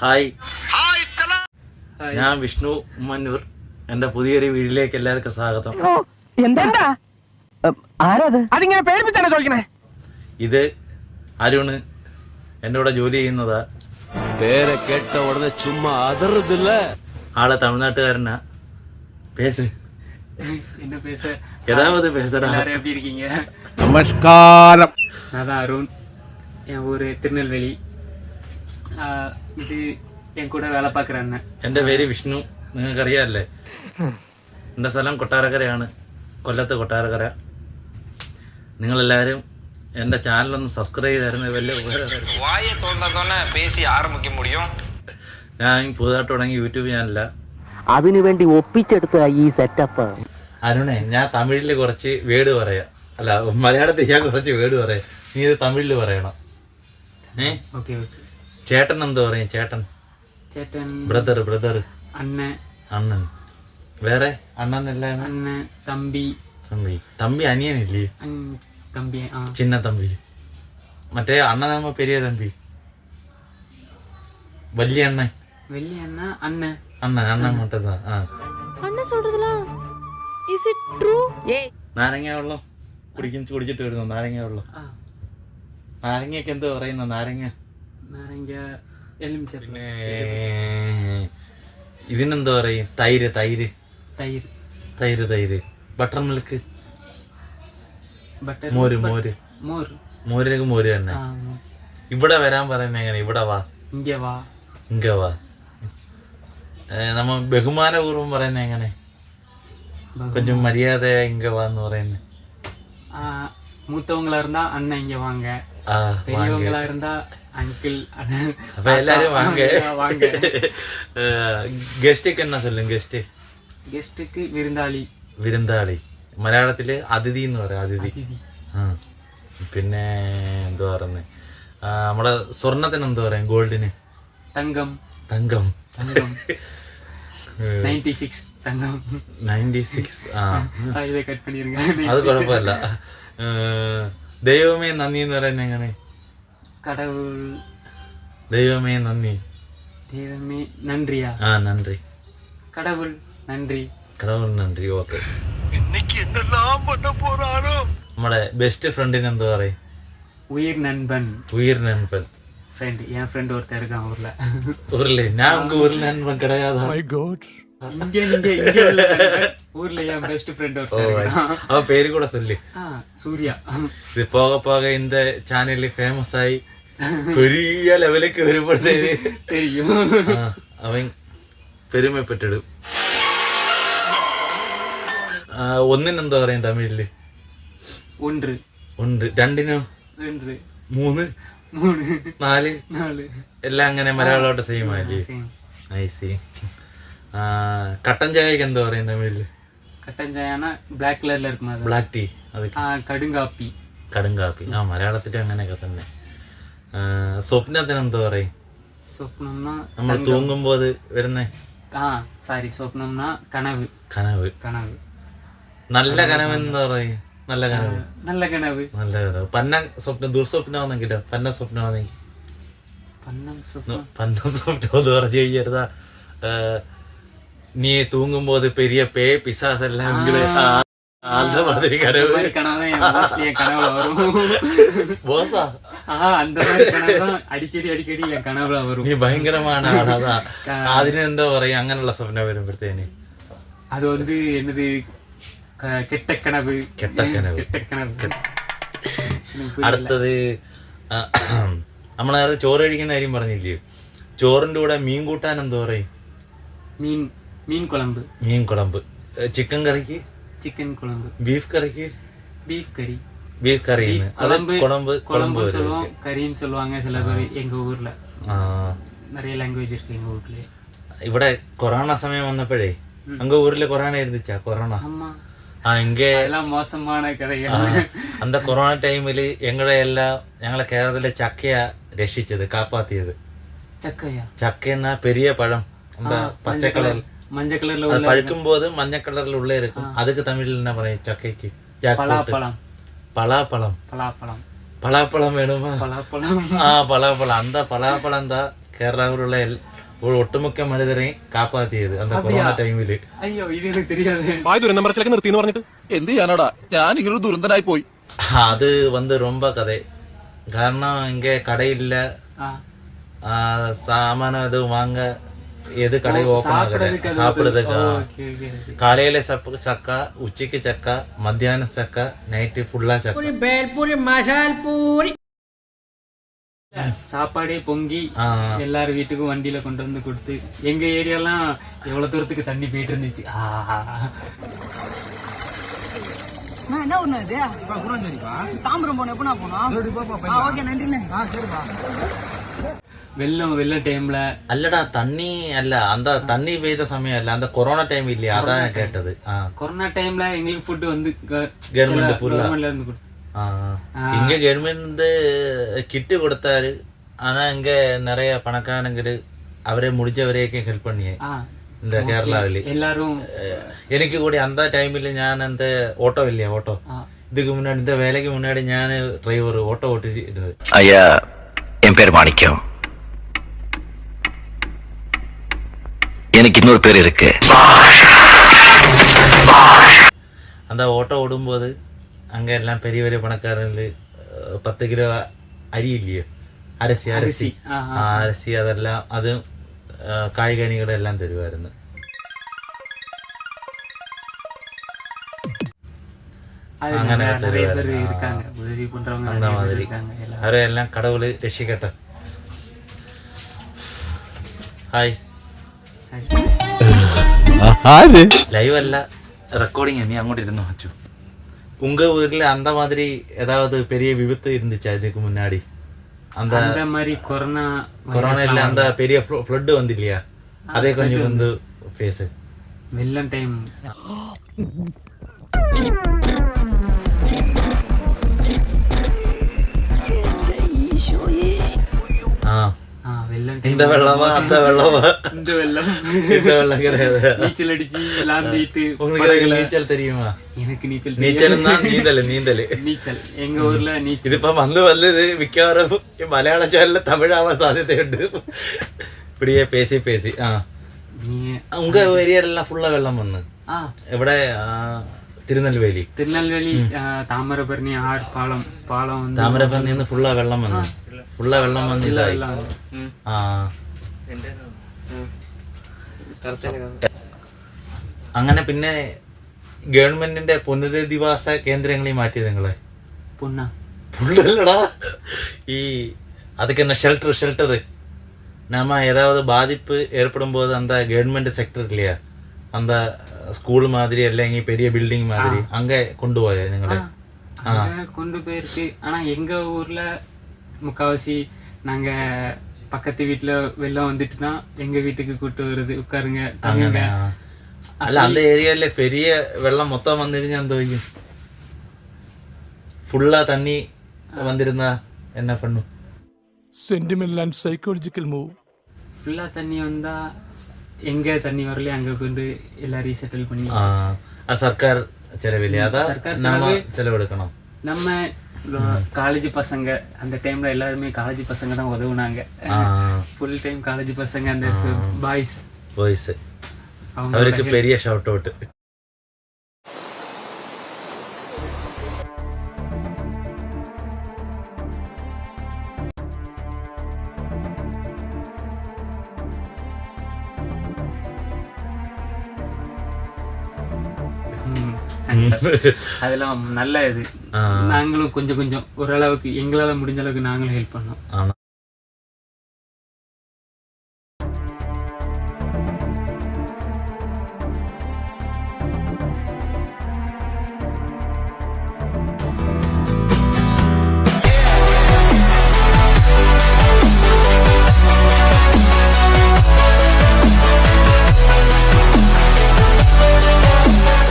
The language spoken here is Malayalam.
Hi hi. ഞാൻ വിഷ്ണു ഉമ്മന്നൂർ എന്റെ പുതിയൊരു വീട്ടിലേക്ക് എല്ലാവർക്കും സ്വാഗതം എന്താ ആരത് അതിങ്ങനെ പേടിപ്പിച്ചാണ് ചോദിക്കണേ ഇത് അരുണ് എന്റെ കൂടെ ജോലി ചെയ്യുന്നതാ பேரை கேட்ட உடனே சும்மா அதறது இல்ல ആള് തമിഴ്നാട്ടുകാരനാ പേസ് என்ன பேச ஏதாவது பேசுடா எல்லாரும் எப்படி இருக்கீங்க நமஸ்காரம் நான் தான் அருண் என் ஊர் திருநெல்வேலி ஆஹ் இது என் கூட வேலை பார்க்குற அண்ணன் എന്റെ പേര് വിഷ്ണു നിങ്ങൾക്കറിയാല്ലേ എന്റെ സ്ഥലം കൊട്ടാരക്കരയാണ് കൊല്ലത്ത് കൊട്ടാരക്കര നിങ്ങളെല്ലാവരും എന്റെ ചാനലൊന്ന് സബ്സ്ക്രൈബ് ചെയ്തായിരുന്നു വലിയ ഉപകാരമായിരുന്നു வாயை திறந்தாதானே பேசி ஆரம்பிக்க முடியும் ഞാൻ പുതുതായിട്ട് തുടങ്ങിയ യൂട്യൂബ് ചാനല അതിനുവേണ്ടി ഒപ്പിച്ചെടുത്ത ഈ സെറ്റപ്പ് അരുണേ ഞാൻ തമിഴില് കുറച്ച് വേർഡ് പറയാം അല്ല മലയാളത്തിൽ ഞാൻ കുറച്ച് വേർഡ് പറയാം നീ ഇത് തമിഴില് പറയണം ഏ ஓகே ஓகே ചേട്ടൻ എന്തോ പറയും ചേട്ടൻ சேட்டன் ബ്രദർ ബ്രദർ அண்ணன் അണ്ണൻ വേറെ അണ്ണൻ എല്ലാം அண்ணன் தம்பி തമ്പി തമ്പി അനിയനില്ലേ அண் தம்பி ஆ ചിന്ന തമ്പി മറ്റേ അണ്ണനാകുമ്പോ പെരിയ തമ്പി വലിയ അണ്ണൻ வெள்ளி அண்ணா அண்ணன் അണ്ണൻ അണ്ണൻ മുട്ടതാ ആ அண்ணன் சொல்றதெல்லாம் இஸ் இட் ட்ரூ ஏய் നാരങ്ങ വെള്ളം കുടിക്കും കുടിച്ചിട്ട് വരുന്നു നാരങ്ങ വെള്ളം ஆ നാരങ്ങയൊക്കെ എന്തോ പറയുന്ന നാരങ്ങ நாரங்க எலுமிச்சை പിന്നെ ഇതിനെന്തോ പറയും തൈര് തൈര് தயிர் തൈര് തൈര് ബട്ടർ മിൽക്ക് பட்டர் മോര് മോര് மோர் മോരിനൊക്കെ മോര് തന്നെ ஆ மோர். ഇവിടെ വരാൻ പറയുന്നത് എങ്ങനെ ഇവിടെ വാ இங்க வா ഇങ്ക വാ ഏ, നമ്മ ബഹുമാനപൂർവ്വം പറയുന്നത് എങ്ങനെ കൊഞ്ചം മര്യാദ ഇങ്ക വാ എന്ന് പറയുന്നത് ஆ, மூத்தவங்களா இருந்தா அண்ணன் இங்க வாங்க ആ വാങ്ക பெரியவங்களா വിരുന്നാളി. മലയാളത്തിൽ അതിഥി എന്ന് പറയാം അതിഥി. പിന്നെ എന്താ പറയുന്നത് നമ്മുടെ സ്വർണത്തിന് എന്തു പറയാം ഗോൾഡിന്? തങ്കം. തങ്കം. അത് കുഴപ്പമില്ല. ദൈവമേ നന്ദി എന്ന് പറയുന്നത് എങ്ങനെ கடவுள் ദൈവമേ നന്ദി தெய்வமே நன்றியா ആ നന്ദി கடவுள் நன்றி കടവുൾ നന്ദി ഓക്കെ இன்னைக்கு என்னெல்லாம் பண்ண போறாரோ നമ്മുടെ ബെസ്റ്റ് ഫ്രണ്ടിന് എന്തോ പറയും உயிர் நண்பன் ഉയർ നൻപൻ ஃப்ரெண்ட் என் ஃப்ரெண்ட் ஒருத்தர் இருக்கான் ஊர்ல ഊരില്ലേ ഞാൻ ഉങ്ക ഊരിൽ നൻപൻ കിടയാതാ இங்க இங்க இங்க உள்ள நண்பன். ஊர்ல என் பெஸ்ட் ஃப்ரெண்ட் ஒருத்தர் இருக்கான் അവ പേര് കൂടെ ചൊല്ലി ஆ, சூர்யா ഇത് പോക പോക இந்த ചാനലിൽ ഫേമസ് ആയി പെരിയ ലെവലിലേക്ക് വരുമ്പോഴത്തേന് தெரியும் ആ, അവൻ പെരുമപ്പെട്ടിടും ആ, ഒന്നിനെന്താ പറയും തമിഴില് ஒன்று ഉണ്ട് രണ്ടിനോ ரெண்டு മൂന്ന് மூணு നാല് நாலு എല്ലാം അങ്ങനെ മലയാളമായിട്ട് സെയിം ആയില്ലേ same. I see കട്ടൻ ചായക്ക് എന്താ പറയും തമിഴില് கட்டன் சாயானா பிளாக் கலர்ல இருக்குமா அது? ബ്ലാക്ക് ടീ അത് ஆ, கடுங்காப்பி കടുങ്കാപ്പി ആ മലയാളത്തിലും അങ്ങനെയൊക്കെ തന്നെ ആ, സ്വപ്നത്തിന് എന്താ പറയും சொப்னம்னா നമ്മൾ തൂങ്ങുമ്പോ അത് വരുന്ന ஆ சாரி சொப்னம்னா கனவு കനവ് கனவு നല്ല കനവ് എന്താ പറയും നല്ല കനവ് நல்ல கனவு നല്ല കനവ് പന്ന സ്വപ്നം ദുർസ്വപ്നമാണെങ്കിലോ പന്ന സ്വപ്നമാണെങ്കിൽ பன்னம் சொப்னம் പന്ന സ്വപ്നം എന്ന് പറഞ്ഞു കഴിഞ്ഞാ നീ തൂങ്ങുമ്പോ അത് പെരിയ പേ പിസാസ് എല്ലാം ഇങ്ങനെ ആ- அந்த மாதிரி அந்த கனவு மாதிரி கனவு தான் என் mostly என் கனவுல வரும் ബോസാ ஆ அந்த மாதிரி கனவு தான் அடிக்கடி அடிக்கடி என் கனவுல வரும் നീ ഭയങ്കരമാണ് ആളതാ അതിന് എന്താ പറയാ അങ്ങനെയുള്ള സ്വപ്നം വരുമ്പോഴത്തേന് அது வந்து என்னது க- கெட்ட கனவு கெட்ட கனவு. கெட்ட கனவு எனக்கு புரியல. അടുത്തത് ആ, നമ്മള് നേരത്തെ ചോറ് കഴിക്കുന്ന കാര്യം പറഞ്ഞില്ലേ ചോറിന്റെ കൂടെ മീൻ കൂട്ടാൻ എന്താ പറയും மீன் மீன் குழம்பு மீன் குழம்பு சிக்கன் கறிக்கு சிக்கன் குழம்பு பீஃப் கறிக்கு பீஃப் கறி பீஃப் கறி குழம்பு குழம்பு குழம்பு சொல்லுவோம் கறின்னு சொல்லுவாங்க சில பேர் எங்க ஊர்ல நிறைய லாங்குவேஜ் இருக்கு எங்க ஊர்லயே ഇവിടെ കൊറോണ സമയം വന്നപ്പോഴേ അങ്ങ് ഊരില് കൊറോണ ഇരുന്നിച്ചാ കൊറോണ ആ എങ്കെ മോശമാണ് അന്ത കൊറോണ ടൈമില് ഞങ്ങളെ എല്ലാ ഞങ്ങളെ കേരളത്തിലെ ചക്കയ രക്ഷിച്ചത് കാപ്പാത്തിയത് ചക്കയ ചക്ക എന്ന പെരിയ പഴം എന്താ പച്ചക്കളർ மஞ்சள் கலர்ல அது உள்ள பழுக்கும் போது மஞ்சள் கலர்ல உள்ள இருக்கும் அதுக்கு தமிழ்ல என்ன പറയും ചക്കയ്ക്ക് jackfruit. பலாப்பழம் பலாப்பழம் பலாப்பழம் பலாப்பழம் வேணுமா பலாப்பழம் ആ പലാപ്പഴം അന്ത പലാപ്പഴം എന്താ കേരളത്തിലുള്ള എൽ- ஒரு ஒட்டுமொத்த மனிதரையும் காப்பாத்தியது அந்த அப்படியா? கொரோனா டைமில் അയ്യോ ഇത് എനിക്ക് தெரியாது വായ ദുരന്തം പറച്ചിലൊക്കെ നിർത്തി പറഞ്ഞിട്ട് എന്ത് ചെയ്യാനാടാ ഞാൻ ഇങ്ങനൊരു ദുരന്തനായി പോയി அது வந்து ரொம்ப கதை காரணம் இங்க கடை இல்ல ആ ஆ, சாமானம் எதுவும் வாங்க எது கடை ஓபன் ஆகல சாப்பிடறதுக்கு. காலையில சப்பு சக்கா உச்சிக்கு சக்கா மத்தியானம் சக்கா நைட்டு ஃபுல்லா சக்கா சாப்பாடே பொங்கி. எல்லாரும் வீட்டுக்கும் வண்டியில கொண்டு வந்து கொடுத்து எங்க ஏரியாலாம் எவ்வளவு தூரத்துக்கு தண்ணி போயிட்டு இருந்துச்சு ஆஹா. என்ன ஒண்ணு தாம்பரம் போன எப்ப நான் போனோம் ஓகே நன்றிண்ணே வெள்ளம் வெள்ள டைம்ல அல்லடா தண்ணி அல்ல அந்த தண்ணி பெய்த சமயம் இல்ல அந்த கொரோனா டைம் இல்லையா? அதான் கேட்டது. கொரோனா டைம்ல எங்களுக்கு ஃபுட் வந்து கவர்மெண்ட் கவர்மெண்ட்ல இருந்து கொடுத்து இங்க கவர்மெண்ட் வந்து கிட்டு கொடுத்தாரு. ஆனா இங்க நிறைய பணக்காரங்கிட்டு அவரே முடிஞ்ச வரைக்கும் ஹெல்ப் பண்ணியே இந்த கேரளாவில. எல்லாரும் எனக்கு கூட அந்த டைமில் ஞான் அந்த ஓட்டோ இல்லையா ஓட்டோ இதுக்கு முன்னாடி இந்த வேலைக்கு முன்னாடி ஞான் டிரைவர் ஓட்டோ ஓட்டிட்டு ஐயா என் பேர் மாணிக்கம். எனக்கு இன்னொரு பேர் இருக்கு அந்த ஓட்டோ ஓடும்போது அங்க எல்லாம் பெரிய பெரிய பணக்காரங்க அஹ், பத்து கிலோ அரி இல்லையோ அரிசி அரிசி அரிசி ஆ, ஆ. ആ അരസി അതെല്ലാം അതും ആ, കായ്കനികളും എല്ലാം തരുമായിരുന്നു அது അങ്ങനെ நிறைய நிறைய பேர் தருவாரு. ஆ. இருக்காங்க உதவி பண்றவங்க அந்த நிறைய பேர் மாதிரி இருக்காங்க எல்லாரும் അവരെല്ലാം കടവുള് രക്ഷിക്കട്ടെ ഹായ് லைவ் அல்ல ரெக்கார்டிங் நீ அங்கோட்டு இருந்து வச்சு உங்க ஊர்ல அந்த மாதிரி ஏதாவது பெரிய விபத்து இருந்துச்சா இதுக்கு முன்னாடி அந்த அந்த மாதிரி கொரோனா கொரோனால அந்த பெரிய ஃப்ளட் வந்து இல்லையா அதே கொஞ்சம் வந்து பேசு வெள்ளம் டைம் வெள்ளம் இந்த டைம் வெள்ளமா அந்த வெள்ளமா இந்த வெள்ளம் இந்த வெள்ளம் கிடையாது நீச்சல் அடிச்சு விளாந்திட்டு உங்களுக்கு படகுல- நீச்சல் தெரியுமா எனக்கு நீச்சல் നീച്ചൽ தெரியாது. നീന്തല് നീന്തല് நீச்சல் எங்க ஊர்ல நீச்சல் ഇതിപ്പോ വന്ന് വന്നത് മിക്കവാറും ഈ മലയാള ചാനലിൽ തമിഴാവാൻ സാധ്യതയുണ്ട് ഇപ്പടിയെ പേസി പേസി ആ நீ ഉങ്ക ഏരിയയിലെല്ലാം ഫുള്ള വെള്ളം വന്ന് ஆ എവിടെ ആ, തിരുനെൽവേലി திருநெல்வேலி ஆ, தாமிரபரணி ஆறு பாலம் பாலம் வந்து താമരപ്പന്നിൽ നിന്ന് ഫുള്ള വെള്ളം വന്ന് ഫുള്ള വെള്ളം വന്ന് ഇതായി எல்லாம் வந்து- ம். ആ അങ്ങനെ പിന്നെ ഗവൺമെന്റിന്റെ പുനരധിവാസ കേന്ദ്രങ്ങളിൽ മാറ്റി നിങ്ങളെ பொண்ணா புல்லடா ഈ அதுக்கு என்ன ஷெல்டர் ஷெல்டரு நம்ம ஏதாவது பாதிப்பு ஏற்படும் போது அந்த கவர்மெண்ட் செக்டர் இல்லையா அந்த ஸ்கூல் மாதிரி இல்லைங்க பெரிய பில்டிங் மாதிரி அங்க கொண்டு போய നിങ്ങളെ அங்க கொண்டு போயிருக்கு ஆனா எங்க ஊர்ல முக்காவாசி நாங்க பக்கத்து வீட்டுல வெள்ளம் வந்துட்டு தான் எங்க வீட்டுக்கு கூட்டு வருது உட்காருங்க தங்குங்க അങ്ങനെ ആ. അല്ല அந்த ഏരിയയിലെ பெரிய വെള്ളം മൊത്തം വന്നിരുന്ന എന്തോ ചെയ്യും ഫുള്ളാ തണ്ണി വന്നിരുന്ന എന്നാ പണ്ണു സെന്റിമെന്റൽ ആൻഡ് സൈക്കോളജിക്കൽ മൂവ് ஃபுல்லா தண்ணி வந்தா எங்க தண்ணி வரலையோ அங்க கொண்டு எல்லாரையும் செட்டில் பண்ணி ആ ആ സർക്കാർ ചെലവില്ലേ അതാ സർക്കാർ നമ്മ ചെലവ്- ചെലവെടുക്കണം நம்ம காலேஜ் பசங்க அந்த டைம்ல எல்லாருமே காலேஜ் பசங்க தான் உதவுனாங்க. ஃபுல் டைம் காலேஜ் பசங்க அந்த பாய்ஸ் பாய்ஸ் அவருக்கு பெரிய ஷவுட் அவுட் அதெல்லாம் நல்ல இது. நாங்களும் கொஞ்சம் கொஞ்சம் ஓரளவுக்கு எங்களால முடிஞ்ச அளவுக்கு நாங்களும் ஹெல்ப் பண்ணோம்.